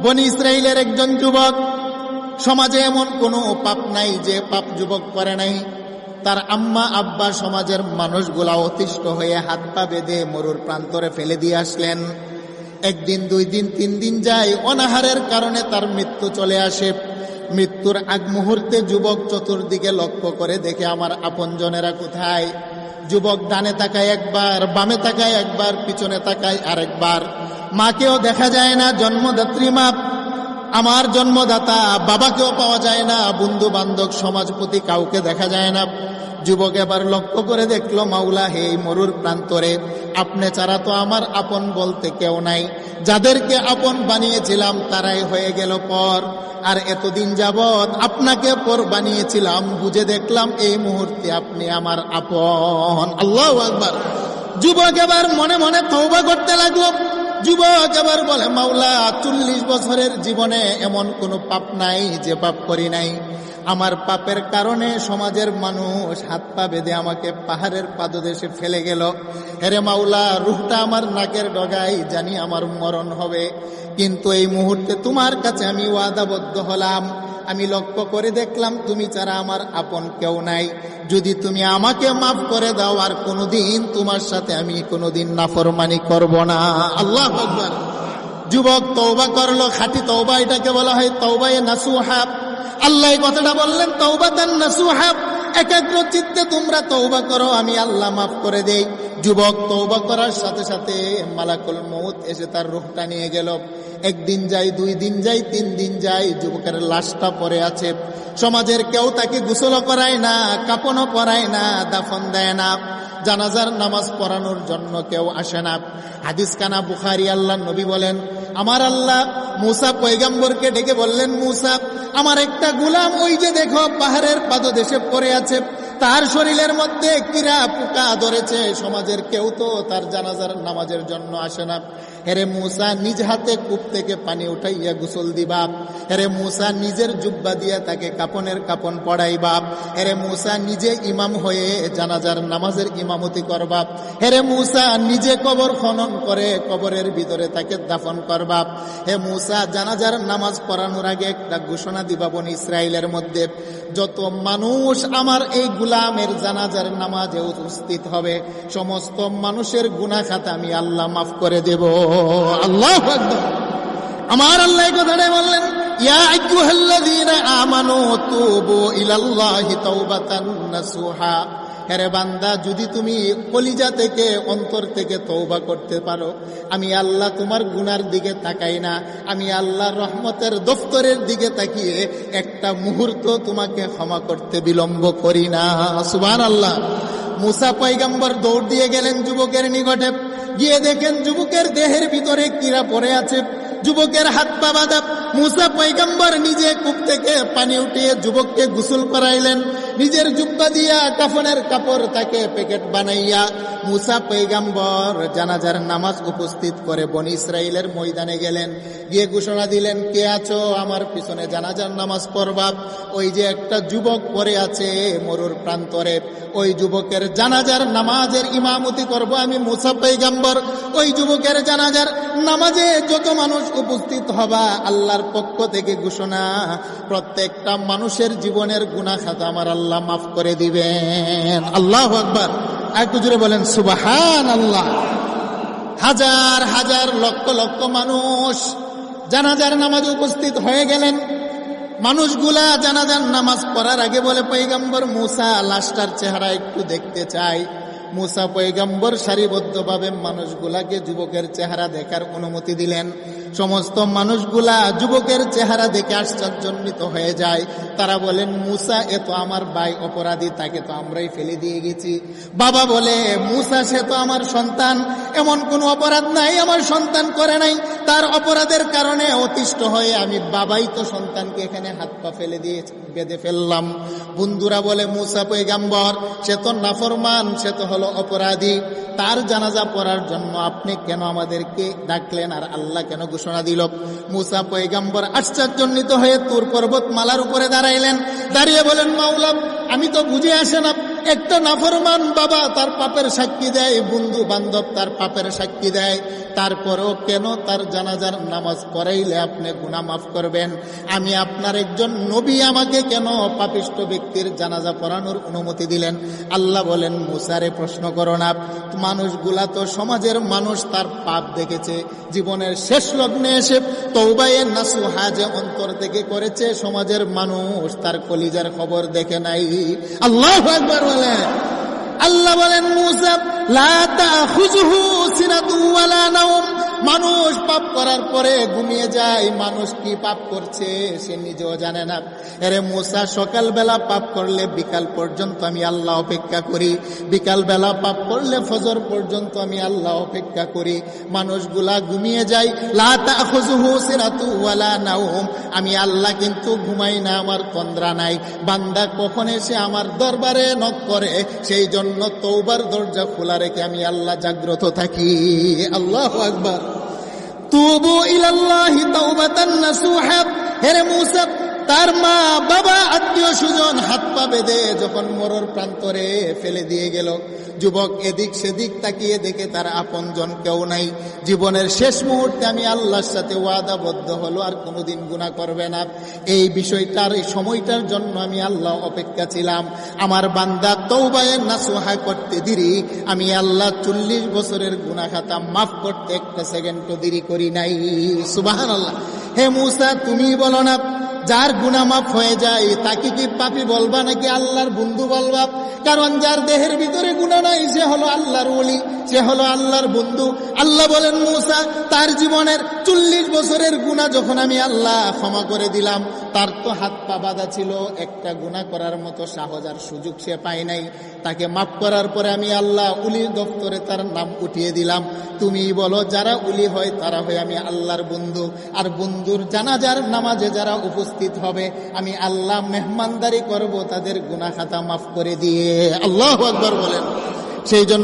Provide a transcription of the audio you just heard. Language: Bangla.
বনি ইসরায়েলের একজন যুবক, সমাজে এমন কোনো পাপ নাই যে পাপ যুবক করে নাই। তার আম্মা আব্বা সমাজের মানুষগুলা অতিষ্ঠ হয়ে হাত পা বেঁধে মরুর প্রান্তরে ফেলে দিয়ে আসলেন। একদিন, দুই দিন, তিন দিন যায় অনাহারের কারণে তার মৃত্যু চলে আসে। মৃত্যুর আগ মুহূর্তে যুবক চতুর্দিকে লক্ষ্য করে দেখে, আমার আপনজনেরা কোথায়? যুবক ডানে তাকায় একবার, বামে তাকায় একবার, পিছনে তাকায় আরেকবার। মাকেও দেখা যায় না, জন্মদাত্রী মা। আমার জন্মদাতা বাবাকেও পাওয়া যায় না বন্ধু বান্ধব সমাজপতি কাউকে দেখা যায় না। যুবক এবার লক্ষ্য করে দেখল, মাওলা, হে মরুর প্রান্তরে, আপনি ছাড়া তো আমার আপন বলতে কেউ নাই। যাদেরকে আপন বানিয়েছিলাম, তারাই হয়ে গেল পর। আর এতদিন যাবৎ আপনাকে পর বানিয়েছিলাম, বুঝে দেখলাম এই মুহূর্তে আপনি আমার আপন। আল্লাহ একবার যুবক এবার মনে মনে তৌবা করতে লাগল। যুবক এবার বলে, মাওলা, চল্লিশ বছরের জীবনে এমন কোনো পাপ নাই যে পাপ করি নাই। আমার পাপের কারণে সমাজের মানুষ হাত পা বেঁধে আমাকে পাহাড়ের পাদদেশে ফেলে গেল। হেরে মাওলা, রুহটা আমার নাকের ডগাই জানি আমার মরণ হবে। কিন্তু এই মুহূর্তে তোমার কাছে আমি ওয়াদাবদ্ধ হলাম। আমি লক্ষ্য করে দেখলাম, তুমি ছাড়া আমার আপন কেউ নাই। যদি তুমি আমাকে মাফ করে দাও, আর কোনোদিন তোমার সাথে আমি কোনোদিন নাফরমানি করব না। আল্লাহ আকবার। যুবক তৌবা করল, খাঁটি তৌবা এটাকে বলা হয় তৌবায়ে নাসুহাব। আল্লাহ কথাটা বললেন তৌবা তান নাসুহাব। একাগ্র চিত্তে তোমরা তৌবা করো, আমি আল্লাহ মাফ করে দেই। যুবক তৌবা করার সাথে সাথে মালাকুল মৌত এসে তার রূপটা নিয়ে গেল। একদিন যাই, দুই দিন যাই, তিন দিন যাই, যুবকের লাশটা পরে আছে। সমাজের কেউ তাকে গোসলও করায় না, কাপনও পরায় না, দাফন দেয় না। জানাজার নামাজ পড়ানোর জন্য কেউ আসে না। হাদিস কানা বুখারি আল্লাহ নবী বলেন, আমার আল্লাহ মুসা পৈগম্বরকে ডেকে বললেন, মুসা, আমার একটা গুলাম ওই যে দেখো, পাহাড়ের পাদদেশে পড়ে আছে। তার শরীরের মধ্যে কিরা পোকা ধরেছে। সমাজের কেউ তো তার জানাজার নামাজের জন্য আসে না। হেরে মুসা নিজ হাতে কূপ থেকে পানি উঠাইয়া গোসল দিবা হেরে মুসা নিজের জুব্বা দিয়া তাকে কাপনের কাপন পড়াইবা হেরে মূসা নিজে ইমাম হয়ে জানাজার নামাজের ইমামতি করবা হেরে মুসা নিজে কবর খনন করে কবরের ভিতরে তাকে দাফন করবা হে মুসা, জানাজার নামাজ পড়ানোর আগে একটা ঘোষণা দিবা ইসরায়েলের মধ্যে, যত মানুষ আমার এই গুলামের জানাজার নামাজে উপস্থিত হবে, সমস্ত মানুষের গুনা খাতা আমি আল্লাহ মাফ করে দেব। আল্লাহ আমার আল্লাহ কথাটাই বললেন হেরে বান্দা, যদি তুমি কলিজা থেকে অন্তর থেকে তৌবা করতে পারো, আমি আল্লাহ তোমার গুনার দিকে তাকাই না, আমি আল্লাহ রহমতের দফতরের দিকে তাকিয়ে একটা মুহূর্ত তোমাকে ক্ষমা করতে বিলম্ব করি না। সুবান আল্লাহ মুসা পৈগম্বর দৌড় দিয়ে গেলেন যুবকের নিকটে। গিয়ে দেখেন যুবকের দেহের ভিতরে কিরা পড়ে আছে। যুবকের হাত পা বাঁধা। মুসা পৈগম্বর নিজে কূপ থেকে পানি উঠিয়ে যুবককে গোসল করাইলেন। নিজের জুব্বা দিয়া কাফনের কাপড় তাকে প্যাকেট বানাইয়া মুসা পৈগম্বর জানাজার নামাজ উপস্থিত করে বনি ইসরায়েলের ময়দানে গেলেন। গিয়ে ঘোষণা দিলেন, কে আছো? আমার পিছনে জানাজার নামাজ পড়বাব ওই যে একটা যুবক পরে আছে মরুর প্রান্তরে। ওই যুবকের জানাজার নামাজের ইমামতি করব আমি মুসা পৈগম্বর ওই যুবকের জানাজার নামাজে যত মানুষ উপস্থিত হবা আল্লাহর পক্ষ থেকে ঘোষণা। প্রত্যেকটা মানুষের জীবনের গুণা খাতা আমার আল্লাহ মাফ করে দিবেন। আল্লাহ আকবার। একটু জুড়ে বলেন সুবাহান আল্লাহ হাজার হাজার লক্ষ লক্ষ মানুষ জানাজার নামাজে উপস্থিত হয়ে গেলেন। মানুষগুলা জানাজার নামাজ পড়ার আগে বলে পৈগম্বর মুসা লাশটার চেহারা একটু দেখতে চাই। মুসা পৈগম্বর সারিবদ্ধভাবে মানুষগুলাকে যুবকের চেহারা দেখার অনুমতি দিলেন। সমস্ত মানুষগুলা যুবকের চেহারা দেখে আশ্চর্যান্বিত হয়ে যায়। তারা বলেন, মুসা, এ তো আমার ভাই অপরাধী, তাকে তো আমরাই ফেলে দিয়ে গেছি। বাবা বলে, মুসা, সে তো আমার সন্তান। এমন কোনো অপরাধ নাই, আমার সন্তান করে নাই। তার অপরাধের কারণে অতিষ্ঠ হয়ে আমি বাবাই তো সন্তানকে এখানে হাত পা ফেলে দিয়ে বেঁধে ফেললাম। বন্ধুরা বলে, মুসা পৈগাম্বর সে তো নাফরমান, সে তো হলো অপরাধী। তার জানাজা পড়ার জন্য আপনি কেন আমাদেরকে ডাকলেন আর আল্লাহ কেন ঘোষণা দিল? মুসা পৈগাম্বর আশ্চর্যান্বিত হয়ে তুর পর্বত মালার উপরে দাঁড়াইলেন। দাঁড়িয়ে বলেন মাওলা আমি তো বুঝে আসে না। একটা নাফরমান বাবা তার পাপের সাক্ষী দেয়, বন্ধু বান্ধব তার পাপের সাক্ষী দেয়। তারপরেও কেন তার জানাজার নামাজ পড়াইলে আপনি গুণা মাফ করবেন? আমি আপনার একজন নবী, আমাকে কেন পাপিষ্ট ব্যক্তির জানাজা পড়ানোর অনুমতি দিলেন? আল্লাহ বলেন, মুসারে প্রশ্ন করো না। মানুষগুলা তো সমাজের মানুষ, তার পাপ দেখেছে। জীবনের শেষ লগ্নে এসে তৌবাইয়ের নাসুহা যে অন্তর থেকে করেছে। সমাজের মানুষ তার কলিজার খবর দেখে নাই। আল্লাহ একবার বলেন আল্লাহ বলেন মুসা লা তাখুযুহু সিনাতু ওয়ালা নাওম। মানুষ পাপ করার পরে ঘুমিয়ে যায়। মানুষ কি পাপ করছে সে নিজেও জানে না। আরে মুসা, সকালবেলা পাপ করলে বিকাল পর্যন্ত আমি আল্লাহ অপেক্ষা করি। বিকালবেলা পাপ করলে ফজর পর্যন্ত আমি আল্লাহ অপেক্ষা করি। মানুষগুলা ঘুমিয়ে যায়। নাওম। আমি আল্লাহ কিন্তু ঘুমাই না, আমার তন্দ্রা নাই। বান্দা কখন এসে আমার দরবারে নক করে, সেই জন্য তৌবার দরজা খোলা রেখে আমি আল্লাহ জাগ্রত থাকি। আল্লাহ আকবার। তুবু ইলাল্লাহি তাওবাতান নাসুহা হেরে মুসা তার মা, বাবা, আত্মীয় সুজন হাত পা বেঁধে যখন মরর প্রান্তরে ফেলে দিয়ে গেল, যুবক এদিক সেদিক তাকিয়ে দেখে তার আপনজন কেউ নাই। জীবনের শেষ মুহূর্তে আমি আল্লাহর সাথে ওয়াদাবদ্ধ হলো, আর কোনোদিন গুণা করবে না। এই বিষয়টার, এই সময়টার জন্য আমি আল্লাহ অপেক্ষা ছিলাম। আমার বান্দা তৌবায়ের নাসুহা করতে দিরি, আমি আল্লাহ চল্লিশ বছরের গুণা খাতা মাফ করতে একটা সেকেন্ডও দেরি করি নাই। সুবাহান আল্লাহ হে মুসা, তুমি বলো না যার গুনা মাফ হয়ে যায়, তাকে কি পাপি বলবা নাকি আল্লাহর বন্ধু বলবা? কারণ যার দেহের ভিতরে গুণা নাই, সে হলো আল্লাহর ওলি। সে হলো আল্লাহর বন্ধু। আল্লাহ বলেন, মূসা, তার জীবনের চল্লিশ বছরের গুণা যখন আমি আল্লাহ ক্ষমা করে দিলাম, তার তো হাত পা বাঁধা ছিল। একটা গুণা করার মতো সাহস আর সুযোগ সে পায় নাই। তাকে মাফ করার পরে আমি আল্লাহ উলির দপ্তরে তার নাম উঠিয়ে দিলাম। তুমি বলো, যারা উলি হয় তারা হয় আমি আল্লাহর বন্ধু। আর বন্ধুর জানাজার নামাজে যারা উপস্থিত হবে, আমি আল্লাহ মেহমানদারি করব, তাদের গুনা খাতা মাফ করে দিয়ে। আল্লাহ আকবর বলেন। সেই জন্য